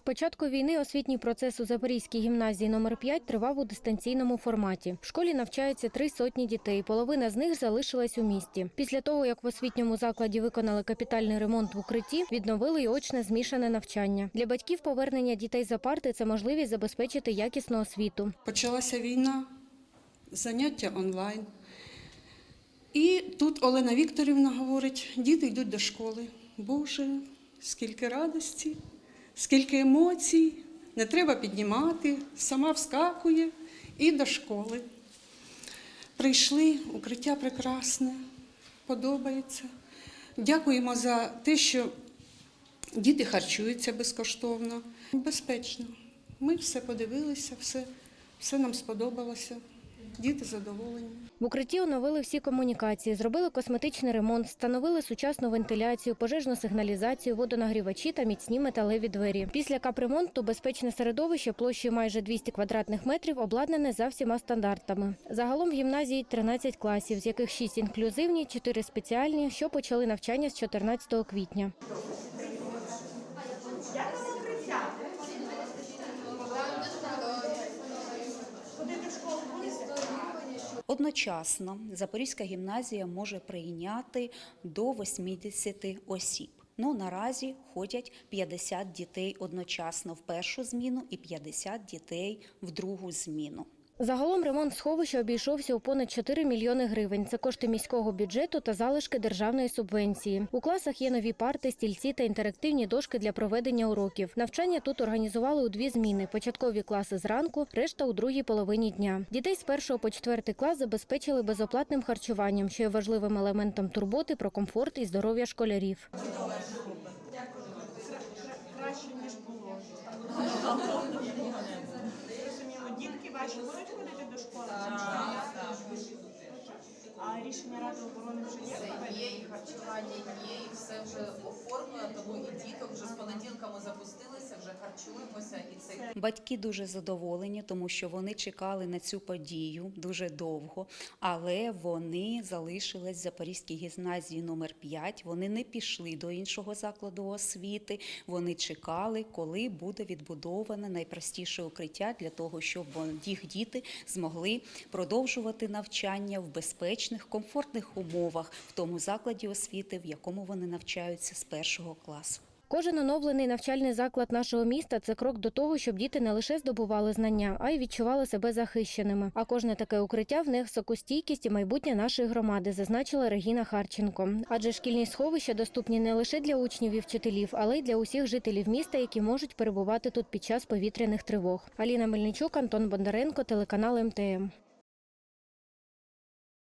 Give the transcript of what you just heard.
З початку війни освітній процес у Запорізькій гімназії номер 5 тривав у дистанційному форматі. В школі навчаються три сотні дітей. Половина з них залишилась у місті. Після того, як в освітньому закладі виконали капітальний ремонт в укритті, відновили й очне змішане навчання. Для батьків повернення дітей за парти це можливість забезпечити якісну освіту. Почалася війна, заняття онлайн. І тут Олена Вікторівна говорить: діти йдуть до школи. Боже, скільки радості, скільки емоцій, не треба піднімати, сама вскакує і до школи. Прийшли, укриття прекрасне, подобається. Дякуємо за те, що діти харчуються безкоштовно, безпечно. Ми все подивилися, все, все нам сподобалося. Діти задоволені. В укритті оновили всі комунікації, зробили косметичний ремонт, встановили сучасну вентиляцію, пожежну сигналізацію, водонагрівачі та міцні металеві двері. Після капремонту безпечне середовище площею майже 200 квадратних метрів обладнане за всіма стандартами. Загалом в гімназії 13 класів, з яких 6 інклюзивні, 4 спеціальні, що почали навчання з 14 квітня. Одночасно Запорізька гімназія може прийняти до 80 осіб. Ну наразі ходять 50 дітей одночасно в першу зміну і 50 дітей в другу зміну. Загалом ремонт сховища обійшовся у понад 4 мільйони гривень. Це кошти міського бюджету та залишки державної субвенції. У класах є нові парти, стільці та інтерактивні дошки для проведення уроків. Навчання тут організували у дві зміни: початкові класи зранку, решта у другій половині дня. Дітей з першого по четвертий клас забезпечили безоплатним харчуванням, що є важливим елементом турботи про комфорт і здоров'я школярів. Ваші будуть ходити до школи? А рішення Ради оборони вже є? Це є і харчування є, і все вже оформлено, тому і діток вже з понеділка ми запустилися, вже харчуємося і це Батьки дуже задоволені, тому що вони чекали на цю подію дуже довго, але вони залишились в Запорізькій гімназії номер 5 Вони не пішли до іншого закладу освіти. Вони чекали, коли буде відбудоване найпростіше укриття для того, щоб їх діти змогли продовжувати навчання в безпечних, комфортних умовах в тому закладі освіти, в якому вони навчаються з першого класу. Кожен оновлений навчальний заклад нашого міста це крок до того, щоб діти не лише здобували знання, а й відчували себе захищеними. А кожне таке укриття внесок у стійкість і майбутнє нашої громади, зазначила Регіна Харченко. Адже шкільні сховища доступні не лише для учнів і вчителів, але й для усіх жителів міста, які можуть перебувати тут під час повітряних тривог. Аліна Мельничук, Антон Бондаренко, телеканал МТМ.